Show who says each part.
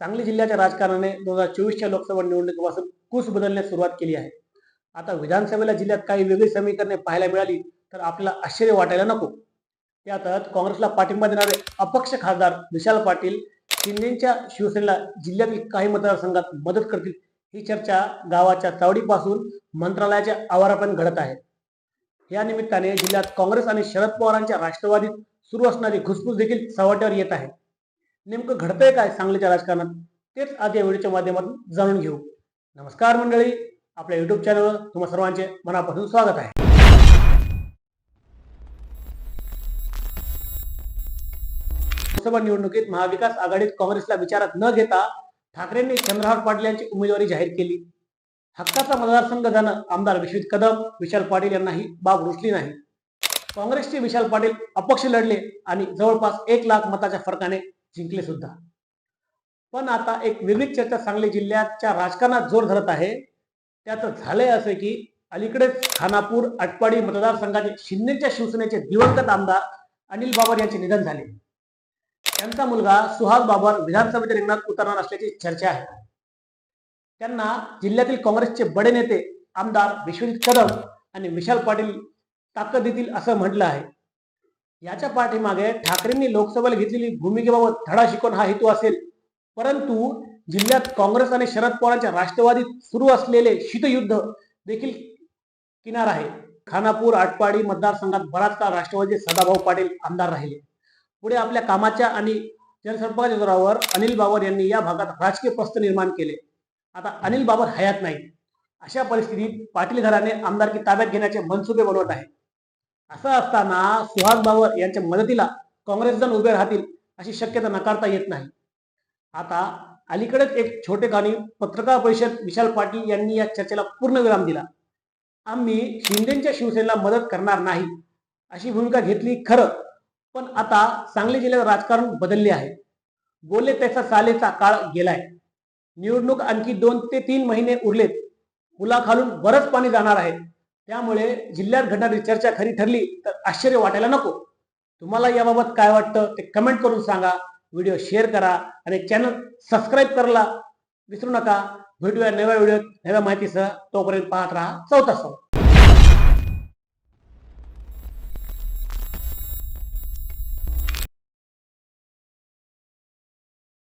Speaker 1: सांगली जिल्ह्याच्या राजकारणाने दोन हजार चोवीसच्या लोकसभा निवडणुकीपासून कूस बदलण्यास सुरुवात केली आहे. आता विधानसभेला जिल्ह्यात काही वेगळी समीकरणे पाहायला मिळाली तर आपल्याला आश्चर्य वाटायला नको. त्यातच काँग्रेसला पाठिंबा देणारे अपक्ष खासदार विशाल पाटील शिंदेच्या शिवसेनेला जिल्ह्यातील काही मतदारसंघात मदत करतील ही चर्चा गावाच्या चावडीपासून मंत्रालयाच्या आवारापर्यंत घडत आहे. या निमित्ताने जिल्ह्यात काँग्रेस आणि शरद पवारांच्या राष्ट्रवादीत सुरू असणारी घुसफूस देखील सवाट्यावर येत आहे. नेमकं घडतंय काय सांगलीच्या राजकारणात? तेच आज या व्हिडिओच्या माध्यमातून जाणून घेऊ. नमस्कार मंडळी आपल्या युट्यूब चॅनलवर तुम्हा सर्वांचे मनापासून स्वागत आहे. लोकसभा निवडणुकीत महाविकास आघाडीत काँग्रेसला विचारात न घेता ठाकरेंनी चंद्रहार पाटील यांची उमेदवारी जाहीर केली. हक्काचा मतदारसंघ जाणं आमदार विश्वित कदम विशाल पाटील यांना ही बाब रुचली नाही. काँग्रेसचे विशाल पाटील अपक्ष लढले आणि जवळपास एक लाख मताच्या फरकाने जिंकले सुद्धा. पण आता एक विविध चर्चा सांगली जिल्ह्याच्या राजकारणात जोर धरत आहे. त्यात झालंय असं की अलीकडेच खानापूर आटपाडी मतदारसंघाचे शिंदेच्या शिवसेनेचे दिवंगत आमदार अनिल बाबर यांचे निधन झाले. त्यांचा मुलगा सुहास बाबर विधानसभेच्या रिंगणात उतरणार असल्याची चर्चा आहे. त्यांना जिल्ह्यातील काँग्रेसचे बडे नेते आमदार विश्वजित कदम आणि विशाल पाटील ताकद देतील असं म्हटलं आहे. याच्या पाठीमागे ठाकरेंनी लोकसभेला घेतलेली भूमिकेबाबत धडा शिकवण हा हेतू असेल. परंतु जिल्ह्यात काँग्रेस आणि शरद पवारांच्या राष्ट्रवादीत सुरू असलेले शीतयुद्ध देखील किनार आहे. खानापूर आटपाडी मतदारसंघात बराच काळ राष्ट्रवादी सदाभाऊ पाटील आमदार राहिले. पुढे आपल्या कामाच्या आणि जनसंपर्काच्या जोरावर अनिल बाबर यांनी या भागात राजकीय प्रस्थ निर्माण केले. आता अनिल बाबर हयात नाही अशा परिस्थितीत पाटील घराने आमदारकी ताब्यात घेण्याचे मनसुबे बनवत आहे असं असताना सुहास बाबर यांच्या मदतीला काँग्रेस जण उभे राहतील अशी शक्यता नकारता येत नाही. आता अलीकडेच एक छोटे गाणी पत्रकार परिषद विशाल पाटील यांनी या चर्चेला पूर्ण विराम दिला. आम्ही शिंदेच्या शिवसेनेला मदत करणार नाही अशी भूमिका घेतली खरं पण आता सांगली जिल्ह्यात राजकारण बदलले आहे. बोलले त्याचा सालेचा काळ गेलाय. निवडणूक आणखी दोन ते तीन महिने उरलेत. पुलाखालून बरंच पाणी जाणार आहे. त्यामुळे जिल्ह्यात घडणारी चर्चा खरी ठरली तर आश्चर्य वाटायला नको. तुम्हाला याबाबत काय वाटतं ते कमेंट करून सांगा. व्हिडिओ शेअर करा आणि चॅनल सबस्क्राईब करायला विसरू नका. भेटूया नव्या व्हिडिओ नव्या माहितीसह. तोपर्यंत पाहत राहा. चौथा सौ